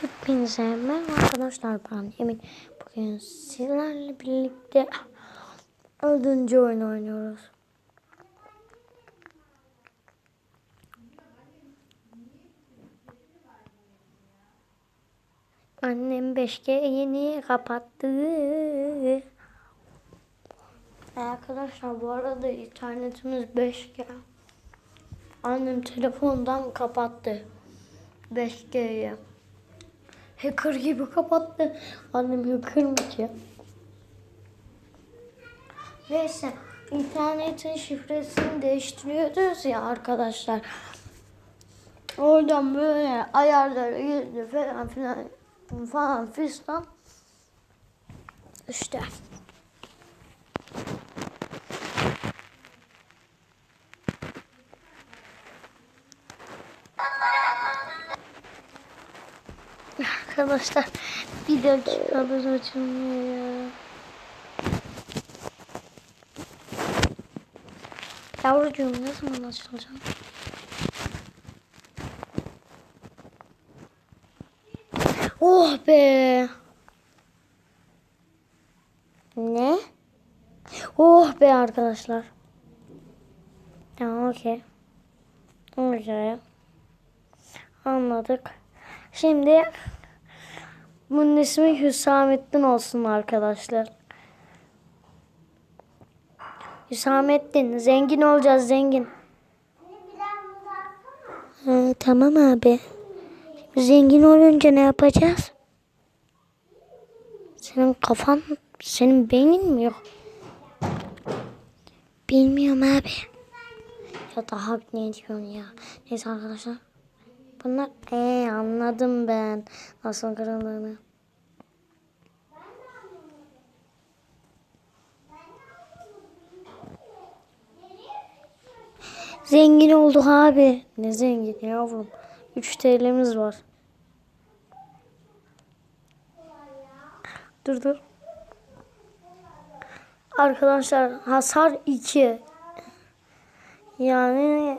Hepinize merhaba arkadaşlar ben Emin. Bugün sizlerle birlikte öldüğüncü oyun oynuyoruz. Annem 5G yeni kapattı. Arkadaşlar bu arada internetimiz 5G. Annem telefondan kapattı 5G'yi. Hacker gibi kapattı. Annem hacker mı ki? Neyse internetin şifresini değiştiriyoruz ya arkadaşlar. Oradan böyle ayarlara girdi falan filan falan fistan. İşte. Arkadaşlar bir dakikadır açılmıyor ya. Yavrucuğum ne zaman açılacak? Oh be. Ne? Oh be arkadaşlar. Tamam okey. Güzel. Anladık. Şimdi bunun ismi Hüsamettin olsun arkadaşlar. Hüsamettin zengin olacağız zengin. Ee, tamam abi. Şimdi zengin olunca ne yapacağız? Senin kafan, senin beynin mi yok? Bilmiyorum abi. Ya daha ne diyorsun ya? Neyse arkadaşlar. Bunlar ee anladım ben nasıl kırıldığını. Zengin olduk abi. Ne zengin yavrum. 3 TL'miz var. Dur dur. Arkadaşlar hasar 2. Yani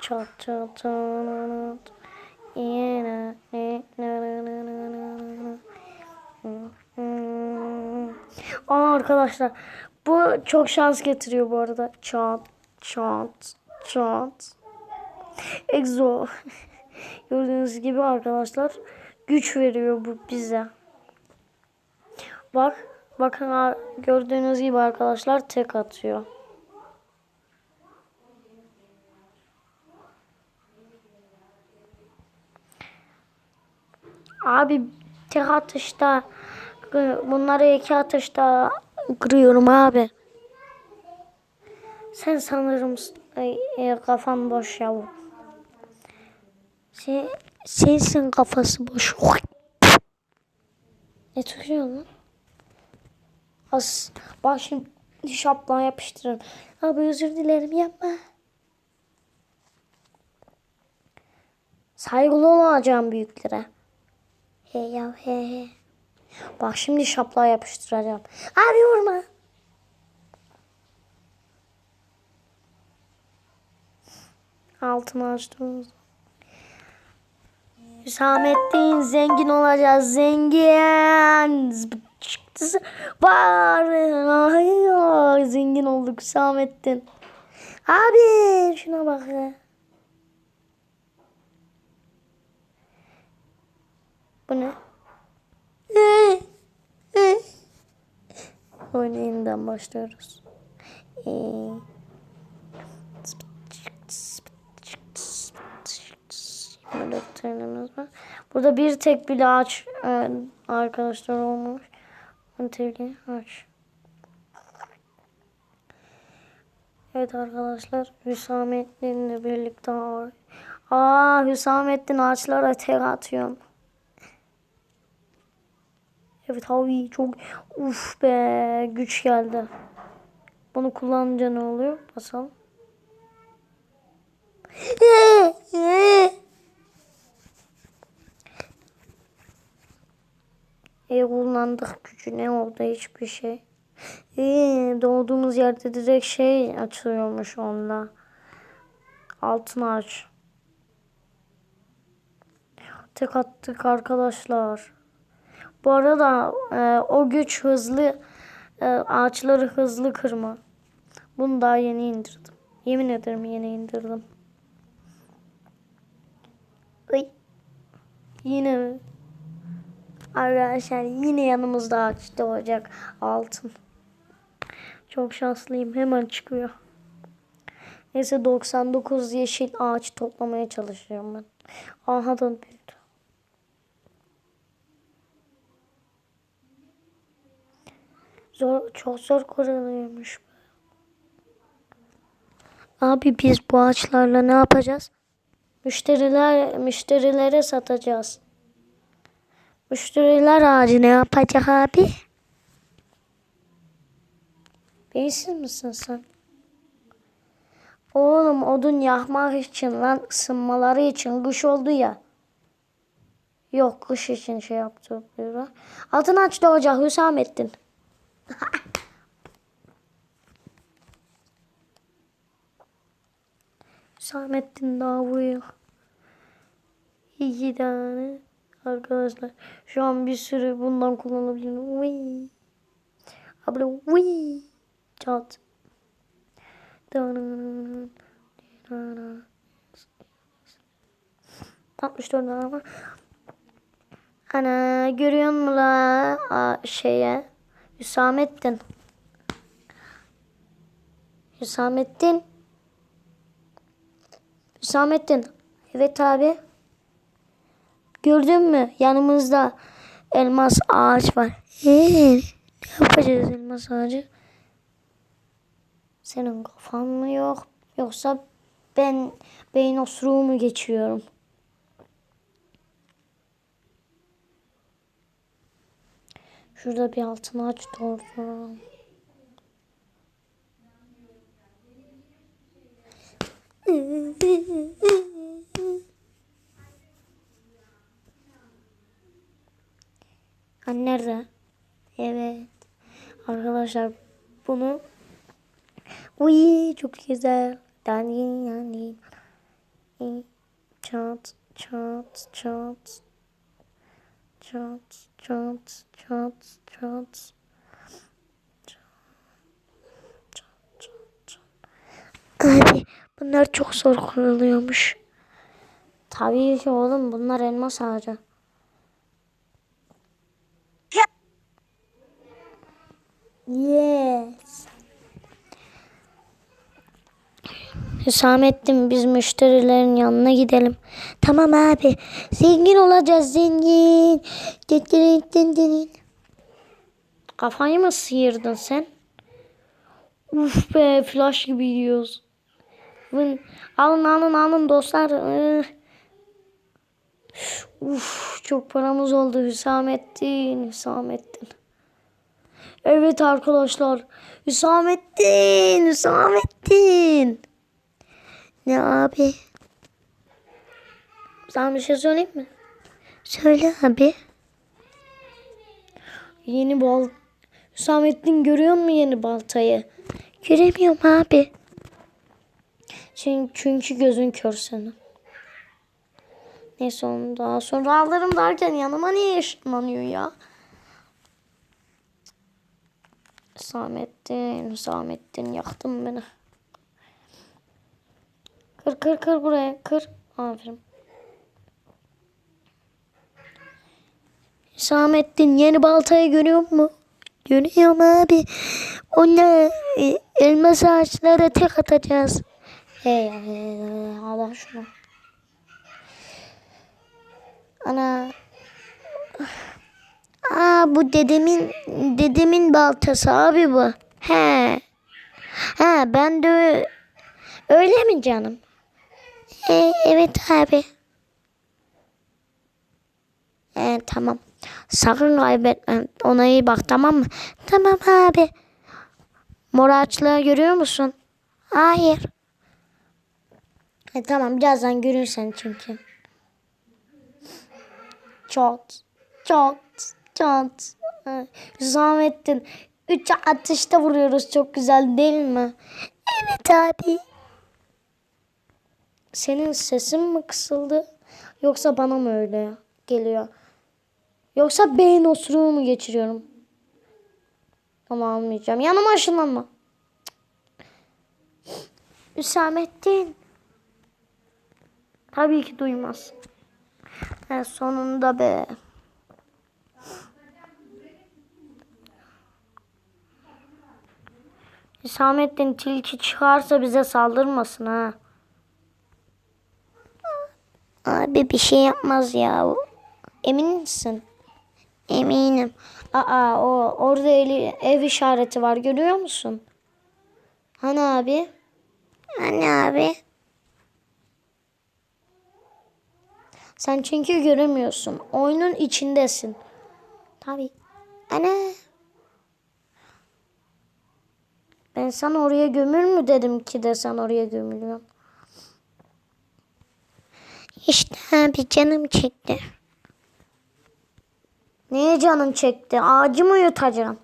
çat. Aa arkadaşlar bu çok şans getiriyor bu arada. Çat çat çat. Exo. Gördüğünüz gibi arkadaşlar güç veriyor bu bize. Bak bakın gördüğünüz gibi arkadaşlar tek atıyor. Abi tek atışta bunları iki atışta kırıyorum abi. Sen sanırım e, kafan boş yavrum. Sen, sensin kafası boş. Ne tutuyorsun lan? As, bak şimdi şapla yapıştırın. Abi özür dilerim yapma. Saygılı olacağım büyüklere. He ya he he. Bak şimdi şapla yapıştıracağım. Abi vurma. Altını açtığımız. Hüsamettin zengin olacağız zengin. Var. Zengin olduk Hüsamettin. Abi şuna bak Bu ne? Yeniden başlıyoruz. Ee, Böyle trenimiz var. Burada bir tek bile ağaç e, arkadaşlar olmuş. Antevli ağaç. Evet arkadaşlar Hüsamettin'le birlikte. Aa Hüsamettin ağaçlara tek atıyor. Evet abi çok uf be güç geldi. Bunu kullanınca ne oluyor? Basalım. E kullandık gücü ne oldu hiçbir şey. E, doğduğumuz yerde direkt şey açılıyormuş onda. Altın ağaç. Tek attık arkadaşlar. Bu arada e, o güç hızlı e, ağaçları hızlı kırma. Bunu daha yeni indirdim. Yemin ederim yeni indirdim. Ay. Yine mi? Arkadaşlar yine yanımızda ağaç doğacak altın. Çok şanslıyım hemen çıkıyor. Neyse 99 yeşil ağaç toplamaya çalışıyorum ben. Aha da. Zor, çok zor korunuyormuş. Abi biz bu ağaçlarla ne yapacağız? Müşteriler müşterilere satacağız. Müşteriler ağacı ne yapacak abi? Beyinsiz misin sen? Oğlum odun yakmak için lan ısınmaları için kış oldu ya. Yok kış için şey yaptı. böyle. Altın aç doğacak Hüsamettin. Hüsamettin daha vuruyor. İki tane. Arkadaşlar şu an bir sürü bundan kullanabilirim. Vıy. Abla vıy. Çat. 64 tane var. Ana görüyor musun la şeye? Hüsamettin. Hüsamettin. Hüsamettin. Evet abi. Gördün mü? Yanımızda elmas ağaç var. Ee, ne yapacağız elmas ağacı? Senin kafan mı yok? Yoksa ben beyin osuruğu mu geçiyorum? Şurada bir altın ağaç doğru. Anne nerede? Evet. Arkadaşlar bunu Uy çok güzel. Dani yani. Çat çat çat. Çat çat çat çat. Abi bunlar çok zor kuruluyormuş. Tabii ki oğlum bunlar elmas ağacı. Yes. Hüsamettin biz müşterilerin yanına gidelim. Tamam abi. Zengin olacağız zengin. Kafayı mı sıyırdın sen? Uf be flash gibi gidiyoruz. Alın alın alın dostlar. Uf çok paramız oldu Hüsamettin. Hüsamettin. Evet arkadaşlar. Hüsamettin. Hüsamettin. Ne abi? Sana bir şey söyleyeyim mi? Söyle abi. Yeni bal... Hüsamettin görüyor musun yeni baltayı? Göremiyorum abi. Çünkü, çünkü gözün kör senin. Neyse onu daha sonra alırım derken yanıma niye ışınlanıyor ya? Hüsamettin, Hüsamettin yaktın beni. Kır kır kır buraya kır. Aferin. Hüsamettin yeni baltayı görüyor mu? Görüyorum abi. Onunla e, elmas ağaçlara tek atacağız. Hey, Allah şunu. Ana. Aa bu dedemin dedemin baltası abi bu. He. Ha ben de öyle mi canım? E, evet abi. E, tamam. Sakın kaybetme. Ona iyi bak tamam mı? Tamam abi. Mor ağaçlığı görüyor musun? Hayır. E, tamam birazdan görürsen çünkü. Çat. Çat. Çat. E, Hüsamettin. Üç atışta vuruyoruz. Çok güzel değil mi? Evet abi. Senin sesin mi kısıldı? Yoksa bana mı öyle geliyor. Yoksa beyin osuruğu mu geçiriyorum? Ama almayacağım. Yanıma ışınlanma. Hüsamettin. Tabii ki duymaz. Ha, sonunda be. Hüsamettin tilki çıkarsa bize saldırmasın ha. Abi bir şey yapmaz ya. Emin misin? Eminim. Aa o orada eli, ev işareti var görüyor musun? Hani abi? Hani abi? Sen çünkü göremiyorsun. Oyunun içindesin. Tabii. Ana. Ben sana oraya gömül mü dedim ki de sen oraya gömülüyorsun. İşte abi canım çekti. Neye canın çekti? Ağacı mı yutacaksın?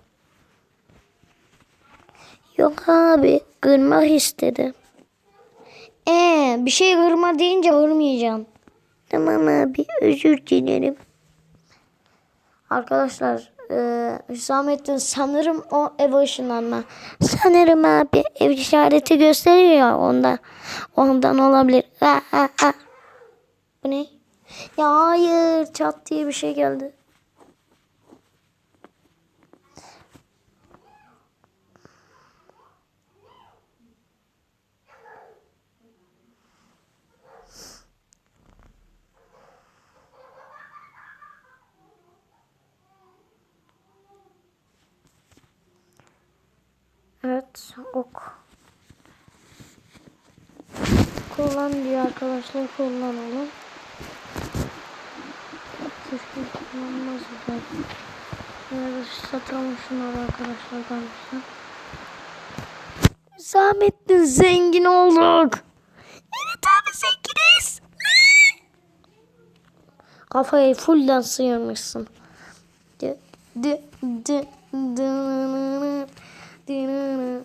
Yok abi. Kırmak istedi. Ee, bir şey kırma deyince kırmayacaksın. Tamam abi. Özür dilerim. Arkadaşlar e, Hüsamettin sanırım o eve ışınlanma. Sanırım abi ev işareti gösteriyor ya ondan. Ondan olabilir. Ha, ha, ha. Bu ne? Ya hayır çat diye bir şey geldi. Evet ok. Kullan diyor arkadaşlar kullanalım. Kullanmaz da. Satalım şunları arkadaşlar kardeşler. Hüsamettin zengin olduk. Evet abi zenginiz. Kafayı fullden sıyırmışsın.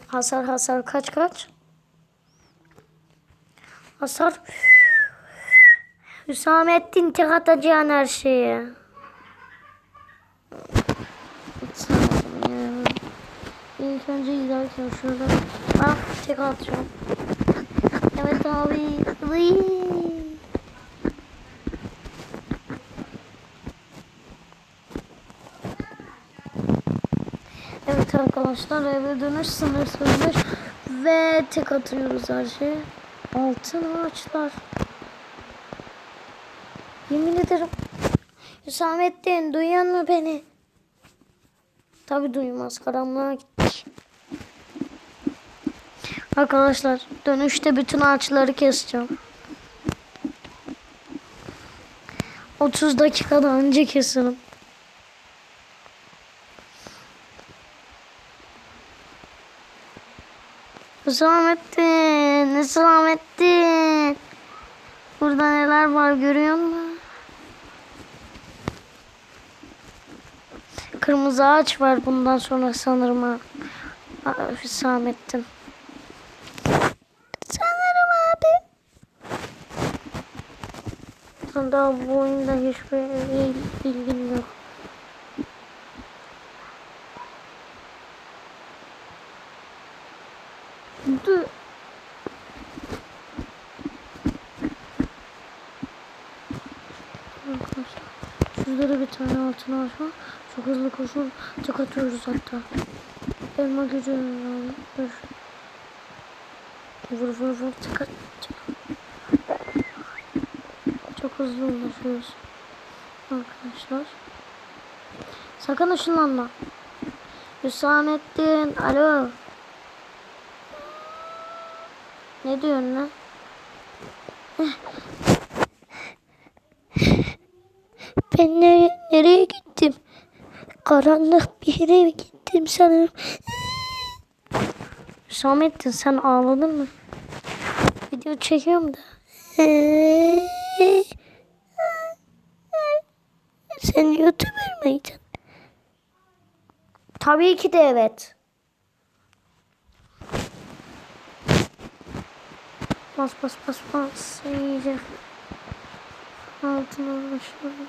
Hasar hasar kaç kaç? Hasar. Hüsamettin tek atacağın her şeye. Sanırım ya. İlk önce giderken şurada. Ah tek atacağım. Evet abi. Iy. Evet arkadaşlar eve dönüş sınırsızmış ve tek atıyoruz her şeye. Altın ağaçlar. Yemin ederim. Hüsamettin duyuyor mu beni? Tabi duymaz karanlığa gitmiş. Arkadaşlar dönüşte bütün ağaçları keseceğim. 30 dakikada önce keserim. Hüsamettin, Hüsamettin. Burada neler var görüyor musun? Kırmızı ağaç var bundan sonra sanırım ha. Hüsamettin. Sanırım abi. Daha bu oyunda hiçbir il- bilgim yok. Dur. Arkadaşlar. Şurada da bir tane altın ağaç var. Koşuyor. Tek atıyoruz hatta. Elma gücü. Dur. Vur vur vur. Tek at. Çok hızlı ulaşıyoruz. Arkadaşlar. Sakın ışınlanma. Hüsamettin. Alo. Ne diyorsun lan? Ben nereye, nereye gittim? Karanlık bir yere gittim sanırım. Hüsamettin sen ağladın mı? Video çekiyorum da. Sen YouTuber mıydın? Tabii ki de evet. Bas bas bas bas. İyice. Altına ulaşıyoruz.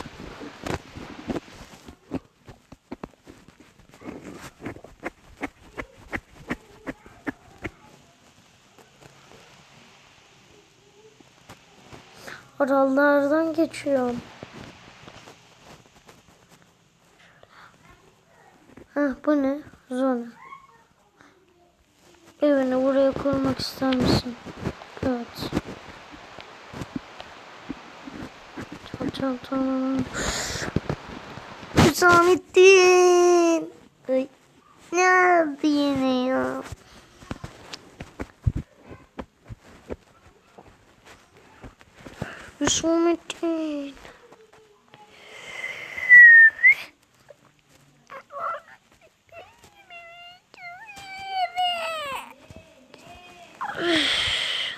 Oralardan geçiyorum. Hah bu ne? Zona. Evini buraya kurmak ister misin? Evet. Çal çal. Hüsamettin. Ne yaptı yine ya? Hüsamettin.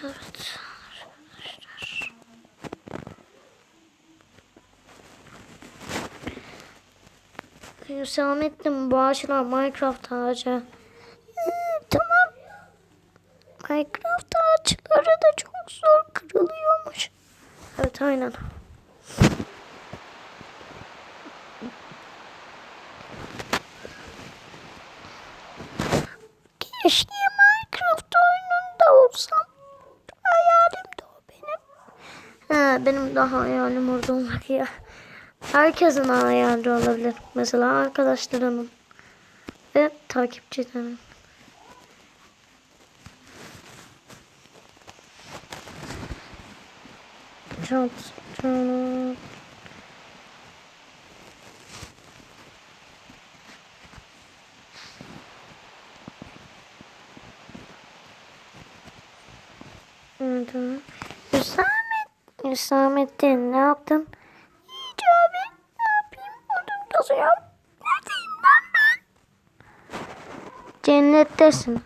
Evet. Hüsamettin bağışlar Minecraft ağacı. Tamam. Minecraft ağaçları da çok zor kırılıyormuş. Evet aynen. Keşke Minecraft oyununda olsam. Hayalim de o benim. He, benim de hayalim orada olmak ya. Herkesin hayali olabilir. Mesela arkadaşlarımın ve takipçilerimin. Çok Evet. Hüsamet, Hüsamettin ne yaptın? Hiç abi ne yapayım? Odun kazıyorum. Neredeyim lan ben? Cennettesin.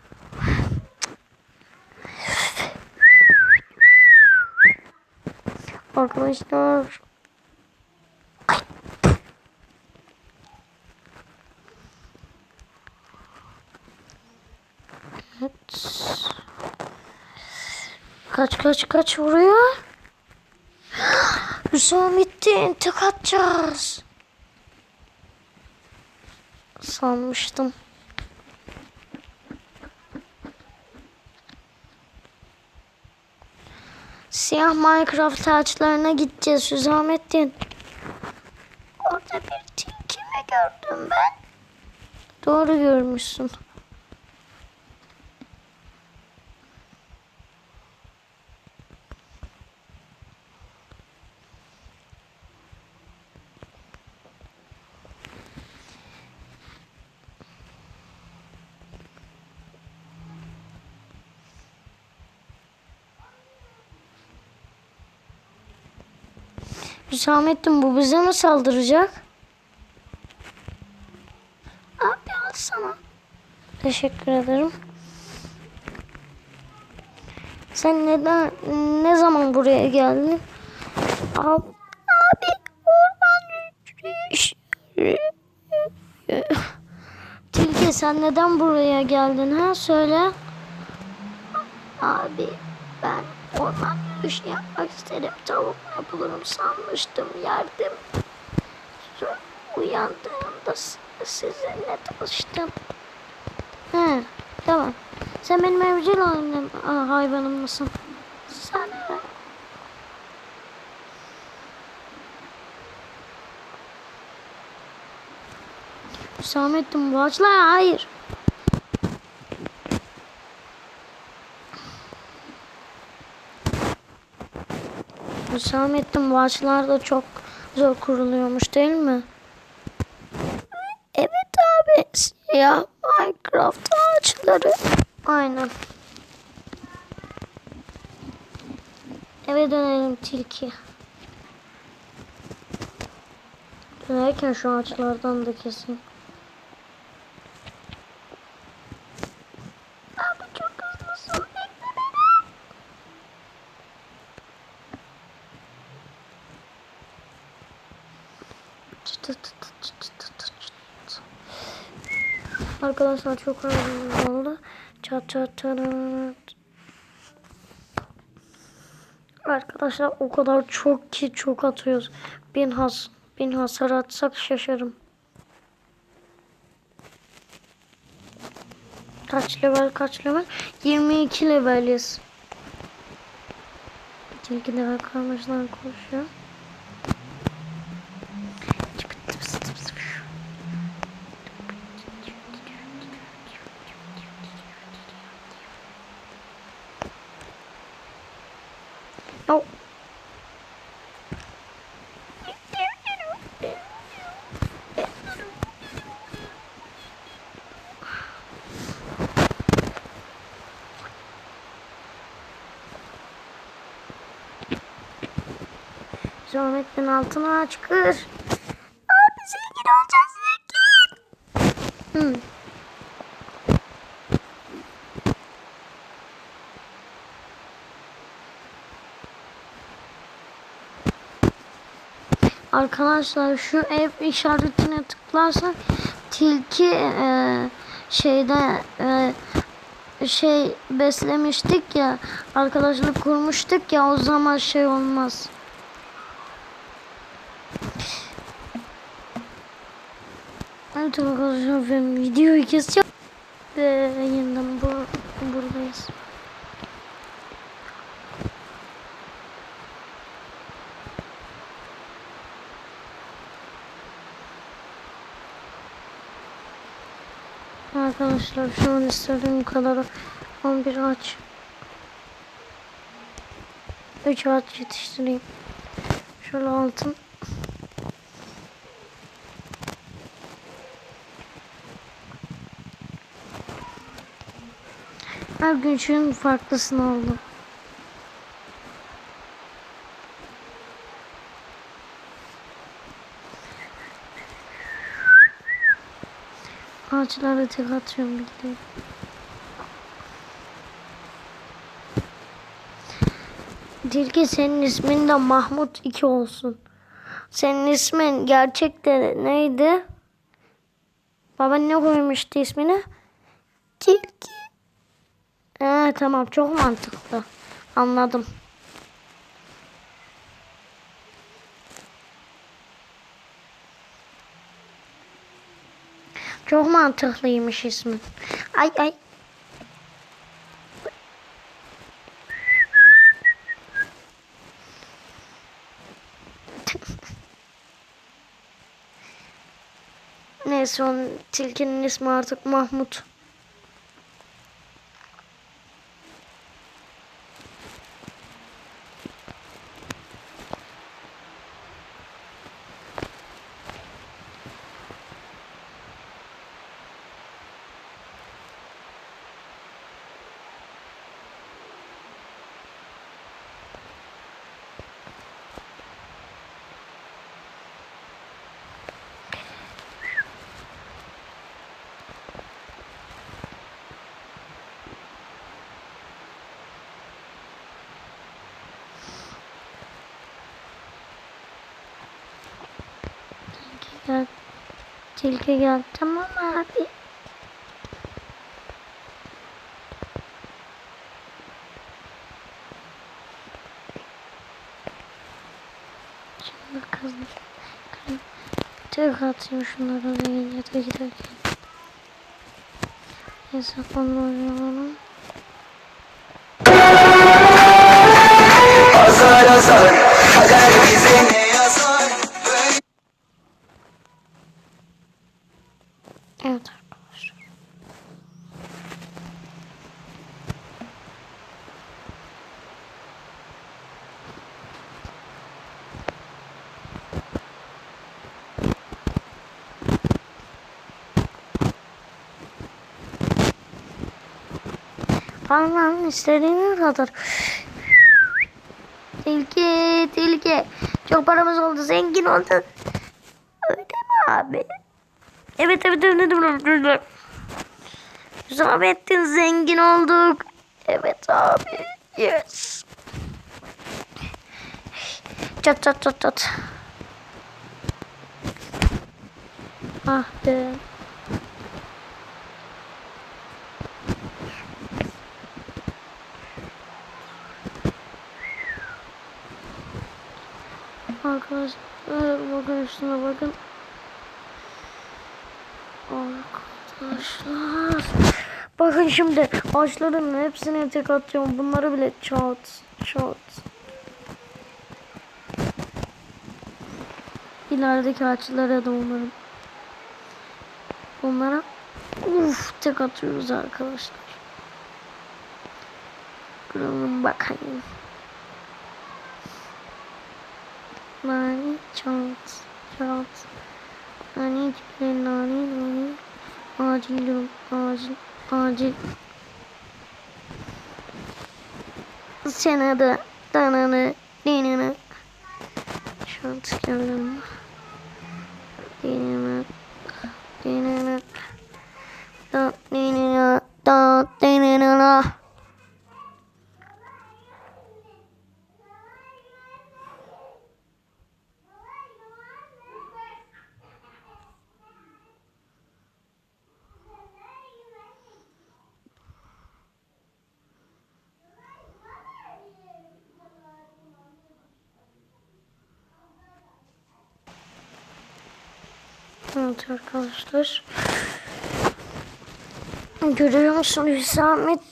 Arkadaşlar. Ay. Evet. Kaç kaç kaç vuruyor? Hüsamettin tek atacağız. Sanmıştım. Siyah Minecraft ağaçlarına gideceğiz Hüsamettin. Orada bir tilki mi gördüm ben? Doğru görmüşsün. Hüsamettin bu bize mi saldıracak? Abi al sana. Teşekkür ederim. Sen neden ne zaman buraya geldin? Abi, abi orman Tilki sen neden buraya geldin ha söyle. Abi ben orman yürüyüşü yapmak istedim. Tavukla bulurum sanmıştım yerdim. Sonra uyandığımda sizinle tanıştım. He tamam. Sen benim evcil Aa, hayvanım mısın? Sen de. Hüsamettin bu ağaçlar hayır. Hüsamettin bu ağaçlar da çok zor kuruluyormuş değil mi? Evet abi. Siyah Minecraft ağaçları. Aynen. Eve dönelim tilki. Dönerken şu ağaçlardan da keseyim. Arkadaşlar çok ağrımız oldu. Çat çat çat. Arkadaşlar o kadar çok ki çok atıyoruz. Bin has bin hasar atsak şaşarım. Kaç level kaç level? 22 leveliz. Tilki level kalmışlar koşuyor. Oh. Zahmettin altına çıkır. Abi zengin olacağız zengin. Hı. Arkadaşlar şu ev işaretine tıklarsak tilki e, şeyde e, şey beslemiştik ya arkadaşlık kurmuştuk ya o zaman şey olmaz. Evet arkadaşlar ben videoyu keseceğim. Ve yeniden bu, buradayız. Arkadaşlar şu an istediğim kadar 11 ağaç 3 ağaç yetiştireyim. Şöyle altın Her gün şunun farklısını aldım. Ağaçlara tek atıyorum bildiğin. Tilki senin ismin de Mahmut 2 olsun. Senin ismin gerçekte neydi? Baban ne koymuştu ismini? Tilki. Ee, tamam çok mantıklı. Anladım. Çok mantıklıymış ismin. Ay ay. Neyse onun tilkinin ismi artık Mahmut. Gel. Tilki gel. Tamam abi. Şimdi kızım. Tek atayım şunları da de giderken. Neyse onu oynayalım. Tamam istediğin kadar. Tilki, tilki. Çok paramız oldu, zengin olduk. Öyle mi abi? Evet evet evet. evet. Hüsamettin zengin olduk. Evet abi. Yes. Çat çat çat çat. Ah be. Arkadaşlar üstüne bakın. Arkadaşlar. Bakın şimdi ağaçların hepsine tek atıyorum. Bunları bile çat çat. İlerideki ağaçlara da umarım. Onlara uf tek atıyoruz arkadaşlar. Kıralım bakayım. Nani çat çat. Nani nani nani. Acil durum acil acil. Senede dananı dinini. Şans geldim. Dinini. Dinini. Da dinini. Da dinini. Evet arkadaşlar. Görüyor musun Hüsamettin?